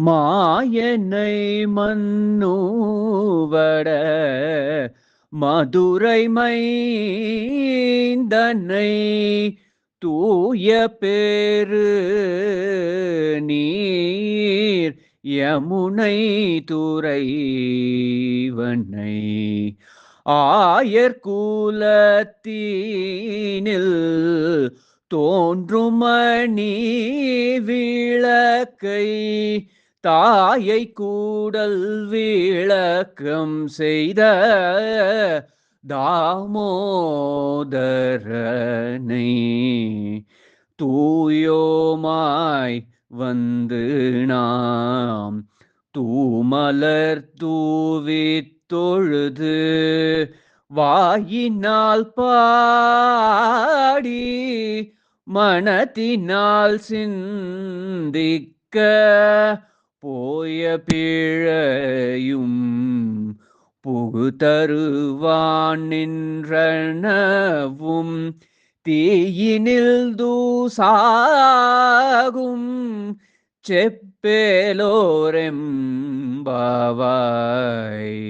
மாயனை மன்னூவட மதுரை மைந்தனை தூய பேரு நீர் யமுனை துறைவனை. ஆயர்கூலத்தீனில் தோன்றுமணி விளக்கை தாயை கூடல் விளக்கம் செய்த தாமோதரனை தூயோமாய் வந்து நாம் தூமலர் தூவி தொழுது வாயினால் பாடி மனத்தினால் சிந்திக்க போய பிழையும் புகு தருவான் நின்றனவும் தீயினில் தூசாகும் செப்பேலோரெம்பாவாய்.